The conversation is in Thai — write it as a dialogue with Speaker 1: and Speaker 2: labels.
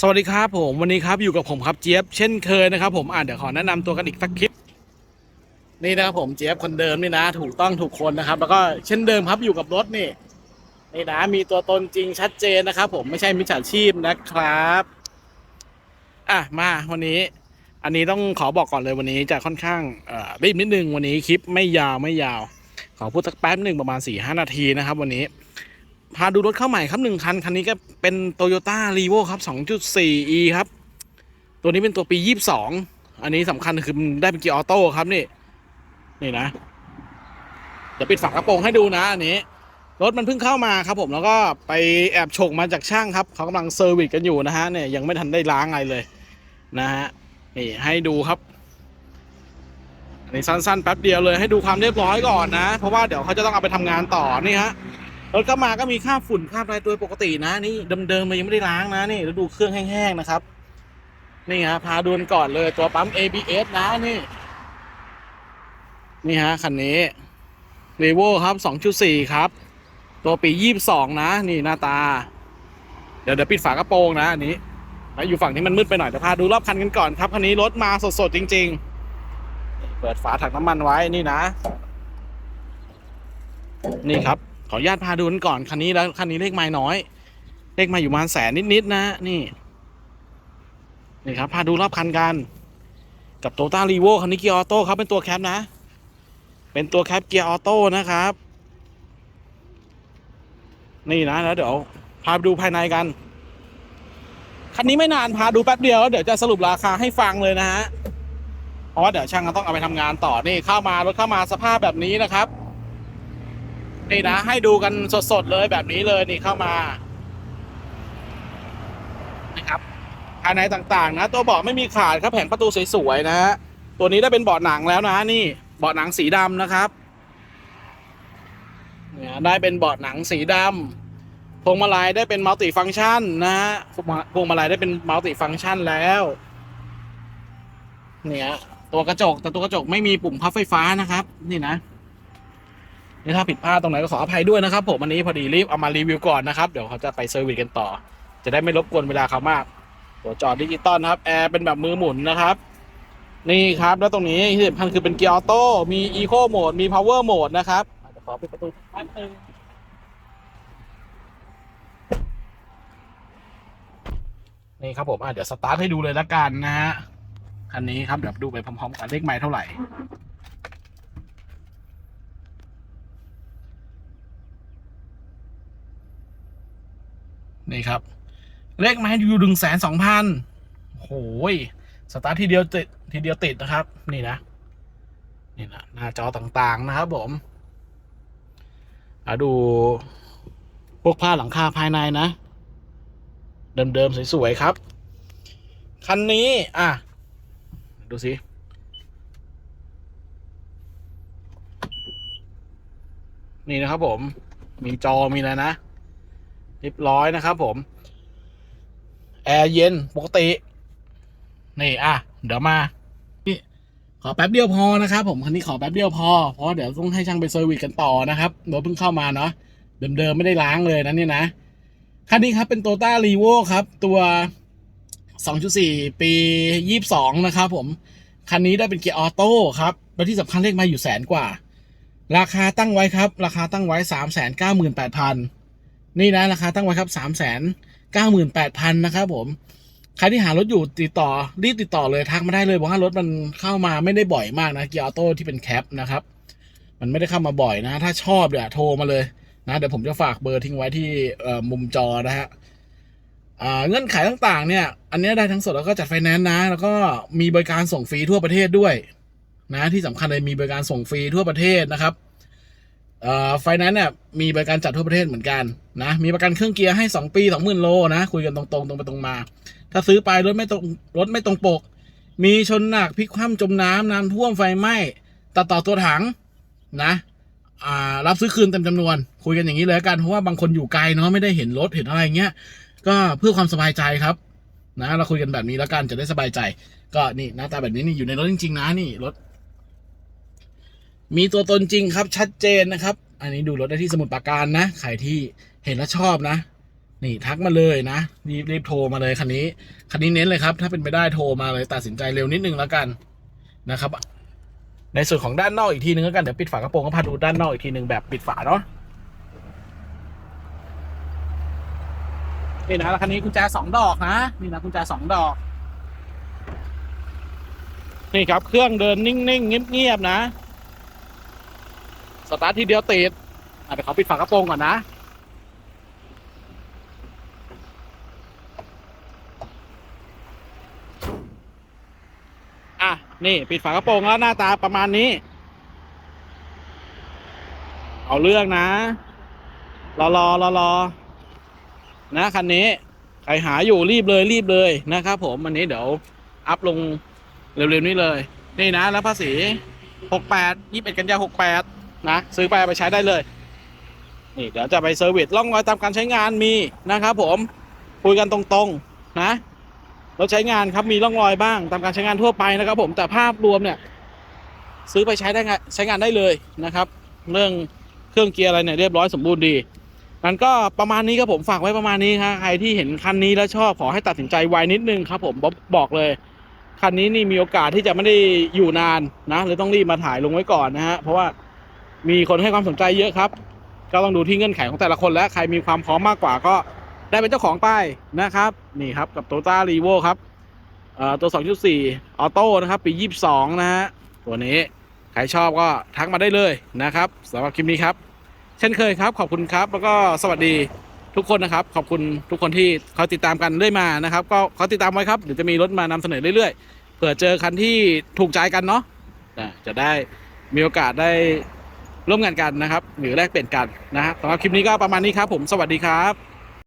Speaker 1: สวัสดีครับผมวันนี้ครับอยู่กับผมครับเจี๊ยบเช่นเคยนะครับ ผมอ่าเดี๋ยวขอแนะนำตัวกันอีกสักคลิป นี่นะครับผมเจี๊ยบคนเดิมนี่นะ ถูกต้องถูกคนนะครับ แล้วก็เช่นเดิมครับอยู่กับรถนี่นี่นะมีตัวตนจริงชัดเจนนะครับ ผมไม่ใช่มิจฉาชีพนะครับอะมาวันนี้ อันนี้ต้องขอบอกก่อนเลยวันนี้จะค่อนข้างรีบนิดนึงวันนี้คลิปไม่ยาวไม่ยาว ขอพูดสักแป๊บหนึ่งประมาณ4ี่ห้านาทีนะครับ วันนี้ พาดูรถเข้าใหม่ครับหนึ่งคัน คันนี้ก็เป็น t o y ยต้ารีโวครับ 2.4e ครับ ตัวนี้เป็นตัวปี 22 อันนี้สำคัญคือได้เป็นเกียร์ออโต้ครับนี่ นี่นะ เดี๋ยวปิดฝากระโปรงให้ดูนะอันนี้ รถมันเพิ่งเข้ามาครับผมแล้วก็ไปแอบฉกมาจากช่างครับ เขากำลังเซอร์วิสกันอยู่นะฮะเนี่ยยังไม่ทันได้ล้างอะไรเลย นะฮะนี่ให้ดูครับอันนี้สั้นๆแป๊บเดียวเลยให้ดูความเรียบร้อยก่อนนะ เพราะว่าเดี๋ยวเขาจะต้องเอาไปทำงานต่อนี่ฮะ รถเข้ามาก็มีค่าฝุ่นค่าอะไรตัวปกตินะ นี่เดิมๆมันยังไม่ได้ล้างนะนี่แล้วดูเครื่องแห้งๆนะครับ นี่ฮะพาดูนก่อนเลยตัวปั๊ม ABS นะนี่ นี่ฮะคันนี้ r e v o ครับ 2.4 ครับ ตัวปี 22 นะ นี่หน้าตา เดี๋ยวเดี๋ยวปิดฝากระโปรงนะอันนี้แล้วอยู่ฝั่งนี้มันมืดไปหน่อยเดี๋ยวพาดูรอบคันกันก่อนครับคันนี้รถมาสดๆจริง ๆ เปิดฝาถังน้ำมันไว้นี่นะ นี่ครับ ขออนุญาตพาดูกันก่อนคันนี้แล้วคันนี้เลขไม้น้อย เลขมาอยู่ประมาณแสนนิดๆนะนี่นี่ครับพาดูรอบคันกัน กับโตต้ารีโวคันนี้เกียร์ออโต้ครับเป็นตัวแคปนะ เป็นตัวแคปเกียร์ออโต้นะครับ นี่นะแล้วเดี๋ยวพาไปดูภายในกันคันนี้ไม่นานพาดูแป๊บเดียวแล้วเดี๋ยวจะสรุปราคาให้ฟังเลยนะฮะเพราะว่าเดี๋ยวช่างก็ต้องเอาไปทำงานต่อนี่เข้ามารถเข้ามาสภาพแบบนี้นะครับ นี่นะ ให้ดูกันสดๆเลยแบบนี้เลยนี่เข้ามานะครับภายในต่างๆ นะ ตัวเบาะไม่มีขาดครับแผงประตูสวยๆนะฮะตัวนี้ได้เป็นเบาะหนังแล้วนะนี่เบาะหนังสีดำนะครับเนี่ยได้เป็นเบาะหนังสีดำพวงมาลัยได้เป็นมัลติฟังก์ชันนะฮะพวงมาลัยได้เป็นมัลติฟังก์ชันแล้วเนี่ยตัวกระจกแต่ตัวกระจกไม่มีปุ่มพับไฟฟ้านะครับ นี่นะ นี่ถ้าผิดพลาดตรงไหนก็ขออภัยด้วยนะครับผมอันนี้พอดีรีบเอามารีวิวก่อนนะครับ เดี๋ยวเขาจะไปเซอร์วิสกันต่อ จะได้ไม่รบกวนเวลาเขามากตัวจอดิจิตอลนะครับแอร์เป็นแบบมือหมุนนะครับ นี่ครับแล้วตรงนี้ที่สำคัญคือเป็นเกียร์ออโต้มีอีโคโหมดมีพาวเวอร์โหมดนะครับเดี๋ยวขอปิดประตูแป๊บนึงนี่ครับผมอะเดี๋ยวสตาร์ทให้ดูเลยละกันนะฮะคันนี้ครับเดี๋ยวดูไปพร้อมๆกันเลขไมล์เท่าไหร่ นี่ครับ เลขไม้อยู่ดึงแสนสองพันโอ้ยสตาร์ททีเดียวติดทีเดียวติดนะครับ นี่นะ นี่นะหน้าจอต่างๆนะครับผมมาดูพวกผ้าหลังคาภายในนะ เดิมๆสวยๆครับ คันนี้ อะ ดูสินี่นะครับผม มีจอมีอะไรนะ เรียบร้อยนะครับผม แอร์เย็นปกติ นี่อะ เดี๋ยวมานี่ขอแป๊บเดียวพอนะครับผมคันนี้ขอแป๊บเดียวพอ เพราะเดี๋ยวต้องให้ช่างไปเซอร์วิสกันต่อนะครับรถเพิ่งเข้ามาเนาะเดิมๆ ไม่ได้ล้างเลยนะเนี่ยนะ คันนี้ครับเป็นโตต้ารีโวครับ ตัว 2.4 ปี 22 นะครับผม คันนี้ได้เป็นเกียร์ออโต้ครับ และที่สำคัญเลขมาอยู่แสนกว่า ราคาตั้งไว้ครับ ราคาตั้งไว้ 398,000 นี่นะราคาตั้งไว้ครับสามแสนเก้าหมื่นแปดพันนะครับผม ใครที่หารถอยู่ติดต่อรีบติดต่อเลยทักมาได้เลยเพราะว่ารถมันเข้ามาไม่ได้บ่อยมากนะเกียร์ออโต้ที่เป็นแคปนะครับ มันไม่ได้เข้ามาบ่อยนะ ถ้าชอบเดี๋ยวโทรมาเลยนะเดี๋ยวผมจะฝากเบอร์ทิ้งไว้ที่มุมจอนะฮะเงื่อนไขต่างๆ เนี่ย อันนี้ได้ทั้งสดแล้วก็จัดไฟแนนซ์นะ แล้วก็มีบริการส่งฟรีทั่วประเทศด้วย นะที่สำคัญเลยมีบริการส่งฟรีทั่วประเทศนะครับ ไฟแนนซ์เนี่ยมีบริการจัดทั่วประเทศเหมือนกันนะมีประกันเครื่องเกียร์ให้ 2 ปี 20,000 โลนะ คุยกันตรงๆ ตรงไปตรงมา ถ้าซื้อไปรถไม่ตรงรถไม่ตรงปก มีชนหนักพลิกคว่ำจมน้ำน้ำท่วมไฟไหม้ตัดต่อตัวถังนะรับซื้อคืนเต็มจำนวน คุยกันอย่างนี้เลยละกันเพราะว่าบางคนอยู่ไกลเนาะไม่ได้เห็นรถเห็นอะไรเงี้ยก็เพื่อความสบายใจครับนะเราคุยกันแบบนี้แล้วกันจะได้สบายใจ ก็นี่หน้าตาแบบนี้นี่อยู่ในรถจริงๆนะนี่รถ มีตัวตนจริงครับชัดเจนนะครับ อันนี้ดูรถได้ที่สมุดปราการนะใครที่เห็นแล้วชอบนะ นี่ทักมาเลยนะรีบรีบโทรมาเลยคันนี้คันนี้เน้นเลยครับ ถ้าเป็นไปได้โทรมาเลยตัดสินใจเร็วนิดนึงแล้วกันนะครับ ในส่วนของด้านนอกอีกทีนึงแล้วกันเดี๋ยวปิดฝากระโปรงก็พาดูด้านนอกอีกทีหนึ่งแบบปิดฝาเนาะนี่นะคันนี้กุญแจสองดอกนะนี่นะกุญแจสองดอกนี่ครับเครื่องเดินนิ่งๆเงียบๆนะ สตาร์ททีเดียวติดอะเดี๋ยวเขาปิดฝากระโปรงก่อนนะ อะ นี่ปิดฝากระโปรงแล้วหน้าตาประมาณนี้ เอาเรื่องนะ รอรอรอรอนะคันนี้ ใครหาอยู่รีบเลยรีบเลยนะครับผมวันนี้เดี๋ยวอัพลงเร็วๆนี้เลย นี่นะ แล้วภาษีหกแปดยี่สิบเอ็ดกันยาหกแปด นะซื้อไปเอาไปใช้ได้เลย นี่เดี๋ยวจะไปเซอร์วิสล่องรอยตามการใช้งานมีนะครับ ผมคุยกันตรงๆนะเราใช้งานครับมีร่องรอยบ้างตามการใช้งานทั่วไปนะครับ ผมแต่ภาพรวมเนี่ย ซื้อไปใช้ได้ใช้งานได้เลยนะครับ เรื่องเครื่องเกียร์อะไรเนี่ยเรียบร้อยสมบูรณ์ดีมันก็ประมาณนี้ครับผมฝากไว้ประมาณนี้ครับใครที่เห็นคันนี้แล้วชอบขอให้ตัดสินใจไวนิดนึงครับ ผมบอกบอกเลยคันนี้นี่มีโอกาสที่จะไม่ได้อยู่นานนะเลยต้องรีบมาถ่ายลงไว้ก่อนนะฮะเพราะว่า มีคนให้ความสนใจเยอะครับ ก็ต้องดูที่เงื่อนไขของแต่ละคนและใครมีความพร้อมมากกว่าก็ได้เป็นเจ้าของป้ายนะครับ นี่ครับกับโตต้ารีโวครับเอ่อตัว 2.4 ออโต้นะครับ ปี 22 นะฮะ ตัวนี้ ใครชอบก็ทักมาได้เลยนะครับสำหรับคลิปนี้ครับ เช่นเคยครับ ขอบคุณครับ แล้วก็สวัสดีทุกคนนะครับ ขอบคุณทุกคนที่เขาติดตามกันเรื่อยมานะครับ ก็เขาติดตามไว้ครับ เดี๋ยวจะมีรถมานำเสนอเรื่อยๆ เผื่อเจอคันที่ถูกใจกันเนาะจะได้มีโอกาสได้ ร่วมงานกันนะครับ หรือแลกเปลี่ยนกันนะครับสำหรับคลิปนี้ก็ประมาณนี้ครับผมสวัสดีครับ